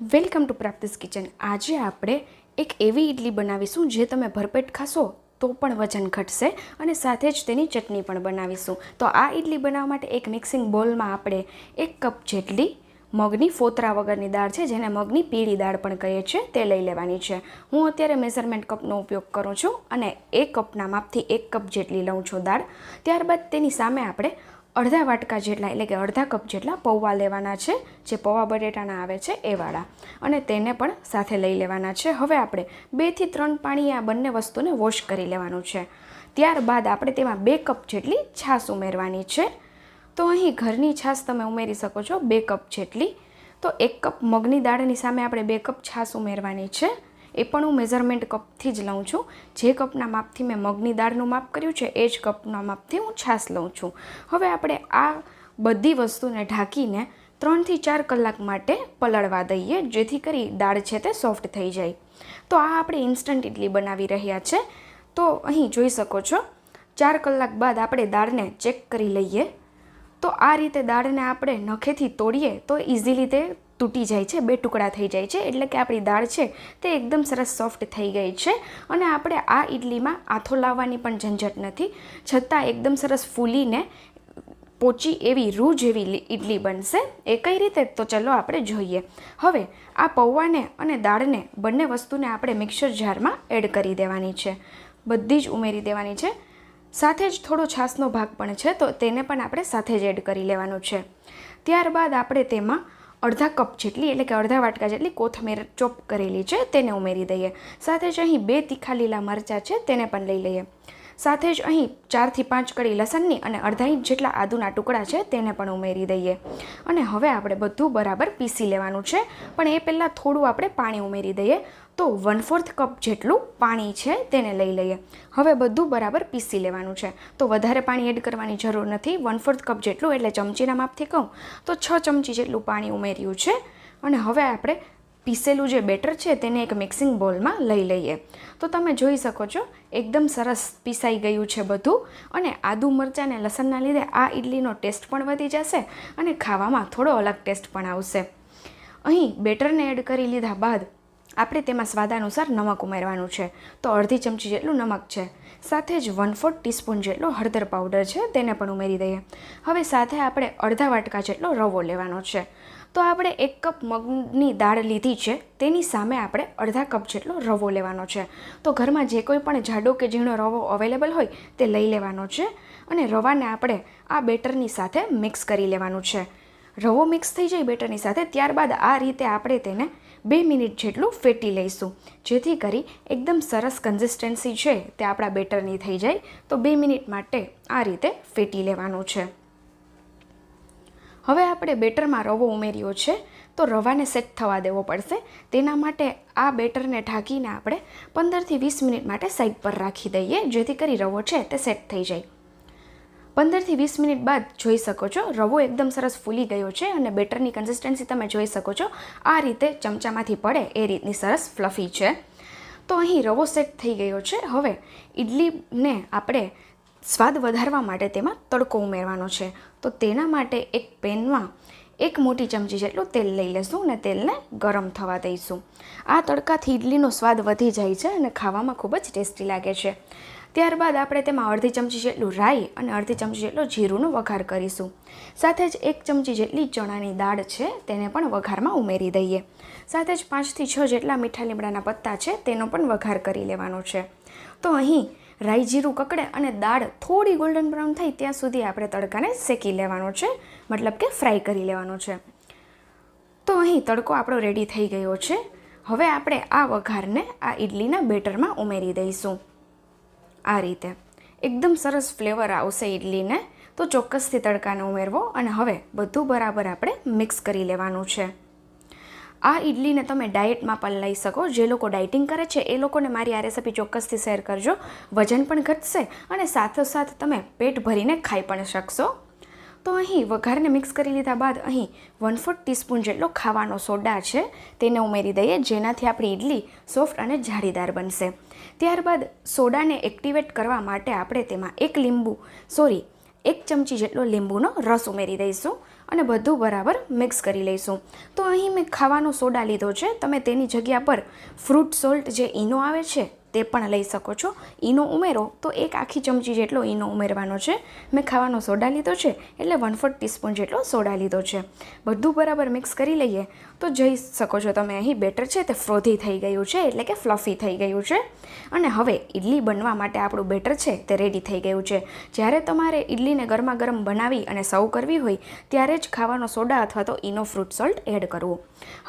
Welcome to પ્રાપ્તિસ kitchen. આજે આપણે એક એવી ઇડલી બનાવીશું જે તમે ભરપેટ ખાશો તો પણ વજન ઘટશે અને સાથે જ તેની ચટણી પણ બનાવીશું. તો આ ઇડલી બનાવવા માટે એક મિક્સિંગ બોલમાં આપણે એક કપ જેટલી મગની ફોતરા વગરની દાળ છે, જેને મગની પીળી દાળ પણ કહીએ છીએ, તે લઈ લેવાની છે. હું અત્યારે મેઝરમેન્ટ કપનો ઉપયોગ કરું છું અને એક કપના માપથી એક કપ જેટલી લઉં છું દાળ. ત્યારબાદ તેની સામે આપણે અડધા વાટકા જેટલા, એટલે કે અડધા કપ જેટલા પૌવા લેવાના છે, જે પૌવા બટેટાના આવે છે એવાળા અને તેને પણ સાથે લઈ લેવાના છે. હવે આપણે બેથી ત્રણ પાણી આ બંને વસ્તુને વોશ કરી લેવાનું છે. ત્યારબાદ આપણે તેમાં બે કપ જેટલી છાશ ઉમેરવાની છે. તો અહીં ઘરની છાશ તમે ઉમેરી શકો છો, બે કપ જેટલી. તો એક કપ મગની દાળની સામે આપણે બે કપ છાશ ઉમેરવાની છે. એ પણ હું મેઝરમેન્ટ કપથી જ લઉં છું. જે કપના માપથી મેં મગની દાળનું માપ કર્યું છે, એ જ કપના માપથી હું છાશ લઉં છું. હવે આપણે આ બધી વસ્તુને ઢાંકીને ત્રણથી ચાર કલાક માટે પલળવા દઈએ, જેથી કરી દાળ છે તે સોફ્ટ થઈ જાય. તો આ આપણે ઇન્સ્ટન્ટ ઇડલી બનાવી રહ્યા છે. તો અહીં જોઈ શકો છો, ચાર કલાક બાદ આપણે દાળને ચેક કરી લઈએ. તો આ રીતે દાળને આપણે નખેથી તોડીએ તો ઇઝીલી તે તૂટી જાય છે, બે ટુકડા થઈ જાય છે, એટલે કે આપણી દાળ છે તે એકદમ સરસ સોફ્ટ થઈ ગઈ છે અને આપણે આ ઇડલીમાં આથો લાવવાની પણ ઝંઝટ નથી. છતાં એકદમ સરસ ફૂલીને પોચી એવી રૂ જેવી ઇડલી બનશે. એ કઈ રીતે? તો ચલો આપણે જોઈએ. હવે આ પૌવાને અને દાળને બંને વસ્તુને આપણે મિક્સર જારમાં એડ કરી દેવાની છે. બધી જ ઉમેરી દેવાની છે. સાથે જ થોડો છાશનો ભાગ પણ છે, તો તેને પણ આપણે સાથે જ એડ કરી લેવાનું છે. ત્યારબાદ આપણે તેમાં અડધા કપ જેટલી, એટલે કે અડધા વાટકા જેટલી કોથમીર ચોપ કરેલી છે, તેને ઉમેરી દઈએ. સાથે જ અહીં બે તીખા લીલા મરચાં છે, તેને પણ લઈ લઈએ. સાથે જ અહીં ચારથી પાંચ કળી લસણની અને અડધા ઇંચ જેટલા આદુના ટુકડા છે, તેને પણ ઉમેરી દઈએ. અને હવે આપણે બધું બરાબર પીસી લેવાનું છે, પણ એ પહેલાં થોડું આપણે પાણી ઉમેરી દઈએ. તો વન ફોર્થ કપ જેટલું પાણી છે તેને લઈ લઈએ. હવે બધું બરાબર પીસી લેવાનું છે. તો વધારે પાણી એડ કરવાની જરૂર નથી. વન ફોર્થ કપ જેટલું એટલે ચમચીના માપથી કહું, તો છ ચમચી જેટલું પાણી ઉમેર્યું છે. અને હવે આપણે પીસેલું જે બેટર છે તેને એક મિક્સિંગ બોલમાં લઈ લઈએ. તો તમે જોઈ શકો છો, એકદમ સરસ પીસાઈ ગયું છે બધું. અને આદુ મરચાં અને લસણના લીધે આ ઇડલીનો ટેસ્ટ પણ વધી જશે અને ખાવામાં થોડો અલગ ટેસ્ટ પણ આવશે. અહીં બેટરને એડ કરી લીધા બાદ આપણે તેમાં સ્વાદાનુસાર નમક ઉમેરવાનું છે. તો અડધી ચમચી જેટલું નમક છે. સાથે જ વન ફોર્થ ટીસ્પૂન જેટલો હળદર પાવડર છે, તેને પણ ઉમેરી દઈએ. હવે સાથે આપણે અડધા વાટકા જેટલો રવો લેવાનો છે. તો આપણે એક કપ મગની દાળ લીધી છે, તેની સામે આપણે અડધા કપ જેટલો રવો લેવાનો છે. તો ઘરમાં જે કોઈ પણ જાડો કે ઝીણો રવો અવેલેબલ હોય, તે લઈ લેવાનો છે અને રવાને આપણે આ બેટરની સાથે મિક્સ કરી લેવાનું છે. રવો મિક્સ થઈ જાય બેટરની સાથે, ત્યારબાદ આ રીતે આપણે તેને બે મિનિટ જેટલું ફેટી લઈશું. જેથી કરી એકદમ સરસ કન્સિસ્ટન્સી છે તે આપણા બેટરની થઈ જાય. તો બે મિનિટ માટે આ રીતે ફેટી લેવાનું છે. હવે આપણે બેટરમાં રવો ઉમેર્યો છે. તો રવાને સેટ થવા દેવો પડશે. તેના માટે આ બેટરને ઢાંકીને આપણે પંદરથી વીસ મિનિટ માટે સાઈડ પર રાખી દઈએ. જેથી કરી રવો છે તે સેટ થઈ જાય. પંદરથી વીસ મિનિટ બાદ જોઈ શકો છો. રવો એકદમ સરસ ફૂલી ગયો છે અને બેટરની કન્સિસ્ટન્સી તમે જોઈ શકો છો. આ રીતે ચમચામાંથી પડે એ રીતની સરસ ફ્લફી છે. તો અહીં રવો સેટ થઈ ગયો છે. હવે ઇડલીને આપણે સ્વાદ વધારવા માટે તેમાં તડકો ઉમેરવાનો છે. તો તેના માટે એક પેનમાં એક મોટી ચમચી જેટલું તેલ લઈ લેશું અને તેલને ગરમ થવા દઈશું. આ તડકાથી ઇડલીનો સ્વાદ વધી જાય છે અને ખાવામાં ખૂબ જ ટેસ્ટી લાગે છે. ત્યારબાદ આપણે તેમાં અડધી ચમચી જેટલું રાઈ અને અડધી ચમચી જેટલો જીરુંનો વઘાર કરીશું. સાથે જ એક ચમચી જેટલી ચણાની દાળ છે, તેને પણ વઘારમાં ઉમેરી દઈએ. સાથે જ પાંચથી છ જેટલા મીઠા લીમડાના પત્તા છે, તેનો પણ વઘાર કરી લેવાનો છે. તો અહીં રાઈ જીરું કકડે અને દાળ થોડી ગોલ્ડન બ્રાઉન થાય ત્યાં સુધી આપણે તડકાને શેકી લેવાનો છે, મતલબ કે ફ્રાય કરી લેવાનો છે. તો અહીં તડકો આપણો રેડી થઈ ગયો છે. હવે આપણે આ વઘારને આ ઇડલીના બેટરમાં ઉમેરી દઈશું. આ રીતે. એકદમ સરસ ફ્લેવર આવશે ઇડલીને તો ચોક્કસથી તડકાને ઉમેરવો અને હવે બધું બરાબર આપણે મિક્સ કરી લેવાનું છે. આ ઇડલીને તમે ડાયટમાં પણ લઈ શકો. જે લોકો ડાયટિંગ કરે છે, એ લોકોને મારી આ રેસીપી ચોક્કસથી શેર કરજો. વજન પણ ઘટશે અને સાથોસાથ તમે પેટ ભરીને ખાઈ પણ શકશો. તો અહીં વઘારને મિક્સ કરી લીધા બાદ અહીં વન ફોર્થ ટીસ્પૂન જેટલો ખાવાનો સોડા છે, તેને ઉમેરી દઈએ, જેનાથી આપણી ઇડલી સોફ્ટ અને જાળીદાર બનશે. ત્યારબાદ સોડાને એક્ટિવેટ કરવા માટે આપણે તેમાં એક લીંબુ સોરી એક ચમચી જેટલો લીંબુનો રસ ઉમેરી દઈશું અને બધું બરાબર મિક્સ કરી લઈશું. તો અહીં મેં ખાવાનો સોડા લીધો છે, તમે તેની જગ્યા પર ફ્રૂટ સોલ્ટ જે ઈનો આવે છે તે પણ લઈ શકો છો. ઈનો ઉમેરો તો એક આખી ચમચી જેટલો ઈનો ઉમેરવાનો છે. મેં ખાવાનો સોડા લીધો છે એટલે વન ફોર્થ ટીસ્પૂન જેટલો સોડા લીધો છે. બધું બરાબર મિક્સ કરી લઈએ તો જઈ શકો છો તમે. અહીં બેટર છે તે ફ્રોધી થઈ ગયું છે એટલે કે ફ્લફી થઈ ગયું છે. અને હવે ઇડલી બનવા માટે આપણું બેટર છે તે રેડી થઈ ગયું છે. જ્યારે તમારે ઇડલીને ગરમા ગરમ બનાવી અને સર્વ કરવી હોય ત્યારે જ ખાવાનો સોડા અથવા તો ઈનો ફ્રૂટ સોલ્ટ એડ કરવું.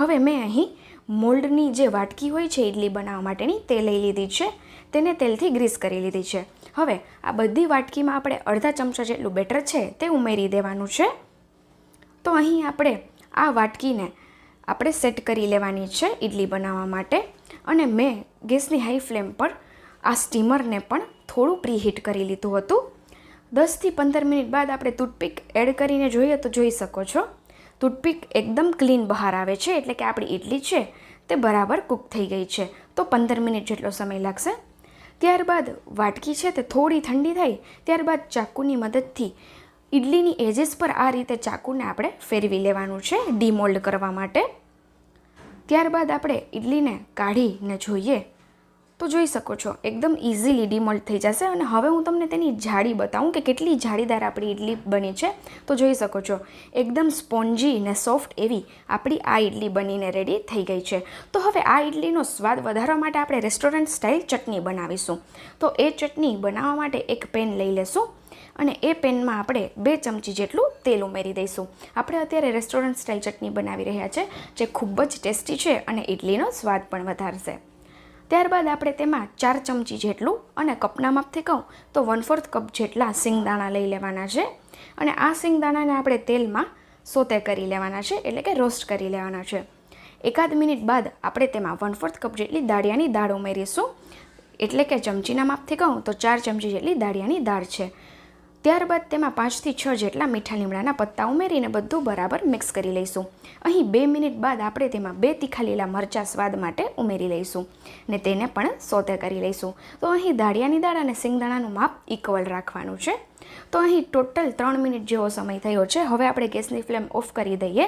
હવે મેં અહીં મોલ્ડની જે વાટકી હોય છે ઇડલી બનાવવા માટેની, તે લઈ લીધી છે. તેને તેલથી ગ્રીસ કરી લીધી છે. હવે આ બધી વાટકીમાં આપણે અડધા ચમચા જેટલું બેટર છે તે ઉમેરી દેવાનું છે. તો અહીં આપણે આ વાટકીને આપણે સેટ કરી લેવાની છે ઇડલી બનાવવા માટે. અને મેં ગેસની હાઈ ફ્લેમ પર આ સ્ટીમરને પણ થોડું પ્રીહીટ કરી લીધું હતું. દસથી પંદર મિનિટ બાદ આપણે ટૂથપીક એડ કરીને જોઈએ તો જોઈ શકો છો. ટૂથપીક એકદમ ક્લીન બહાર આવે છે, એટલે કે આપણી ઇડલી છે તે બરાબર કૂક થઈ ગઈ છે. તો પંદર મિનિટ જેટલો સમય લાગશે. ત્યારબાદ વાટકી છે તે થોડી ઠંડી થાય, ત્યારબાદ ચાકુની મદદથી ઇડલીની એજીસ પર આ રીતે ચાકુને આપણે ફેરવી લેવાનું છે, ડીમોલ્ડ કરવા માટે. ત્યારબાદ આપણે ઇડલીને કાઢીને જોઈએ તો જોઈ શકો છો, એકદમ ઇઝીલી ડિમોલ્ટ થઈ જશે અને હવે હું તમને તેની જાડી બતાવું કે કેટલી જાળીદાર આપણી ઇડલી બની છે. તો જોઈ શકો છો, એકદમ સ્પોન્જી ને સોફ્ટ એવી આપણી આ ઇડલી બનીને રેડી થઈ ગઈ છે. તો હવે આ ઇડલીનો સ્વાદ વધારવા માટે આપણે રેસ્ટોરન્ટ સ્ટાઇલ ચટણી બનાવીશું. તો એ ચટણી બનાવવા માટે એક પેન લઈ લેશું અને એ પેનમાં આપણે બે ચમચી જેટલું તેલ ઉમેરી દઈશું. આપણે અત્યારે રેસ્ટોરન્ટ સ્ટાઇલ ચટણી બનાવી રહ્યા છે, જે ખૂબ જ ટેસ્ટી છે અને ઇડલીનો સ્વાદ પણ વધારશે. ત્યારબાદ આપણે તેમાં ચાર ચમચી જેટલું અને કપના માપથી કહું તો વન ફોર્થ કપ જેટલા સિંગદાણા લઈ લેવાના છે. અને આ સિંગદાણાને આપણે તેલમાં સોતે કરી લેવાના છે, એટલે કે રોસ્ટ કરી લેવાના છે. એકાદ મિનિટ બાદ આપણે તેમાં વન ફોર્થ કપ જેટલી દાળિયાની દાળ ઉમેરીશું. એટલે કે ચમચીના માપથી કહું તો ચાર ચમચી જેટલી દાળિયાની દાળ છે. ત્યારબાદ તેમાં પાંચથી છ જેટલા મીઠા લીમડાના પત્તા ઉમેરીને બધું બરાબર મિક્સ કરી લઈશું. અહીં બે મિનિટ બાદ આપણે તેમાં બે તીખા લીલા મરચાં સ્વાદ માટે ઉમેરી લઈશું ને તેને પણ સોતે કરી લઈશું. તો અહીં દાળિયાની દાળ અને સિંગદાણાનું માપ ઇક્વલ રાખવાનું છે. તો અહીં ટોટલ ત્રણ મિનિટ જેવો સમય થયો છે. હવે આપણે ગેસની ફ્લેમ ઓફ કરી દઈએ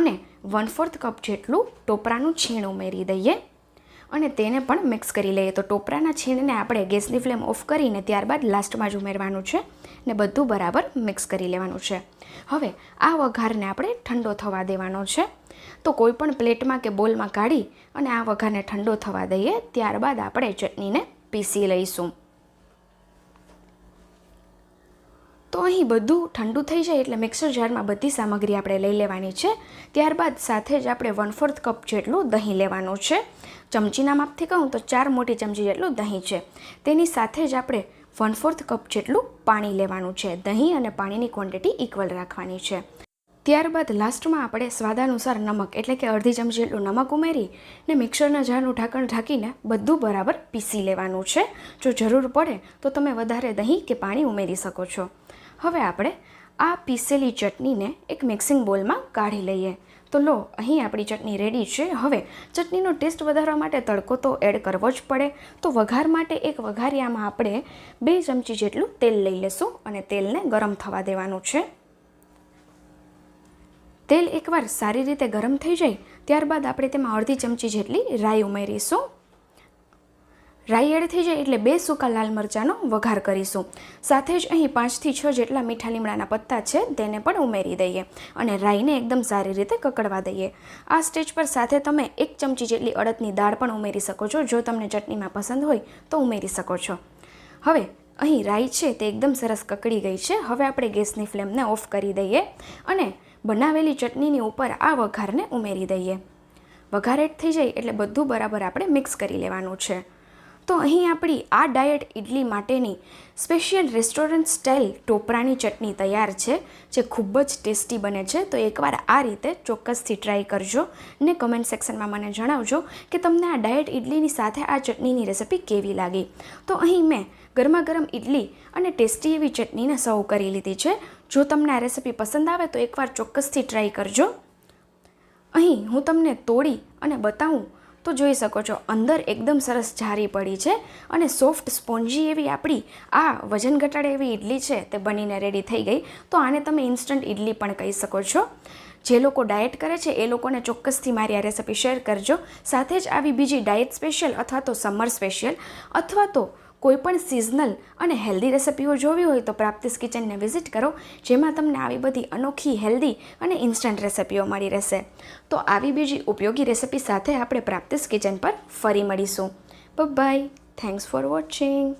અને વન ફોર્થ કપ જેટલું ટોપરાનું છીણ ઉમેરી દઈએ. અને તેને પણ મિક્સ કરી લઈએ. તો ટોપરાના છીણને આપણે ગેસની ફ્લેમ ઓફ કરીને ત્યારબાદ લાસ્ટમાં જ ઉમેરવાનું છે ને બધું બરાબર મિક્સ કરી લેવાનું છે. હવે આ વઘારને આપણે ઠંડો થવા દેવાનો છે. તો કોઈ પણ પ્લેટમાં કે બોલમાં કાઢી અને આ વઘારને ઠંડો થવા દઈએ, ત્યારબાદ આપણે ચટણીને પીસી લઈશું. તો અહીં બધું ઠંડુ થઈ જાય એટલે મિક્સર જારમાં બધી સામગ્રી આપણે લઈ લેવાની છે. ત્યારબાદ સાથે જ આપણે વન ફોર્થ કપ જેટલું દહીં લેવાનું છે. ચમચીના માપથી કહું તો ચાર મોટી ચમચી જેટલું દહીં છે. તેની સાથે જ આપણે વન ફોર્થ કપ જેટલું પાણી લેવાનું છે. દહીં અને પાણીની ક્વોન્ટિટી ઇક્વલ રાખવાની છે. ત્યારબાદ લાસ્ટમાં આપણે સ્વાદાનુસાર નમક, એટલે કે અડધી ચમચી જેટલું નમક ઉમેરી ને મિક્સરના જારનું ઢાંકણ ઢાંકીને બધું બરાબર પીસી લેવાનું છે. જો જરૂર પડે તો તમે વધારે દહીં કે પાણી ઉમેરી શકો છો. હવે આપણે આ પીસેલી ચટણીને એક મિક્સિંગ બોલમાં કાઢી લઈએ. તો લો, અહીં આપણી ચટણી રેડી છે. હવે ચટણીનો ટેસ્ટ વધારવા માટે તડકો તો એડ કરવો જ પડે. તો વઘાર માટે એક વઘારિયામાં આપણે બે ચમચી જેટલું તેલ લઈ લેશું અને તેલને ગરમ થવા દેવાનું છે. તેલ એકવાર સારી રીતે ગરમ થઈ જાય, ત્યારબાદ આપણે તેમાં અડધી ચમચી જેટલી રાઈ ઉમેરીશું. રાઈ એડ થઈ જાય એટલે બે સૂકા લાલ મરચાંનો વઘાર કરીશું. સાથે જ અહીં પાંચથી છ જેટલા મીઠા લીમડાના પત્તા છે, તેને પણ ઉમેરી દઈએ અને રાઈને એકદમ સારી રીતે કકડવા દઈએ. આ સ્ટેજ પર સાથે તમે એક ચમચી જેટલી અડદની દાળ પણ ઉમેરી શકો છો. જો તમને ચટણીમાં પસંદ હોય, તો ઉમેરી શકો છો. હવે, અહીં રાઈ છે તે એકદમ સરસ કકડી ગઈ છે. હવે આપણે ગેસની ફ્લેમને ઓફ કરી દઈએ અને બનાવેલી ચટણીની ઉપર આ વઘારને ઉમેરી દઈએ. વઘાર થઈ જાય એટલે બધું બરાબર આપણે મિક્સ કરી લેવાનું છે. તો અહીં આપણી આ ડાયટ ઇડલી માટેની સ્પેશિયલ રેસ્ટોરન્ટ સ્ટાઇલ ટોપરાની ચટણી તૈયાર છે, જે ખૂબ જ ટેસ્ટી બને છે. તો એકવાર આ રીતે ચોક્કસથી ટ્રાય કરજો ને કમેન્ટ સેક્શનમાં મને જણાવજો કે તમને આ ડાયટ ઇડલીની સાથે આ ચટણીની રેસિપી કેવી લાગી. તો અહીં મેં ગરમા ગરમ ઇડલી અને ટેસ્ટી એવી ચટણીને સર્વ કરી લીધી છે. જો તમને આ રેસિપી પસંદ આવે તો એકવાર ચોક્કસથી ટ્રાય કરજો. અહીં હું તમને તોડી અને બતાવું તો જોઈ શકો છો, અંદર એકદમ સરસ જારી પડી છે અને સોફ્ટ સ્પોન્જી એવી આપણી, આ વજન ઘટાડે એવી ઇડલી છે તે બનીને રેડી થઈ ગઈ. તો આને તમે ઇન્સ્ટન્ટ ઇડલી પણ કહી શકો છો. જે લોકો ડાયટ કરે છે એ લોકોને ચોક્કસથી મારી આ રેસિપી શેર કરજો. સાથે જ આવી બીજી ડાયટ સ્પેશિયલ અથવા તો સમર સ્પેશિયલ અથવા તો કોઈ પણ સિઝનલ અને હેલ્ધી રેસિપીઓ જોવી હોય તો પ્રાપ્તિસ કિચનને વિઝિટ કરો, જેમાં તમને આવી બધી અનોખી હેલ્ધી અને ઇન્સ્ટન્ટ રેસિપીઓ મળી રહેશે. તો આવી બીજી ઉપયોગી રેસિપી સાથે આપણે પ્રાપ્તિસ કિચન પર ફરી મળીશું. By thanks for watching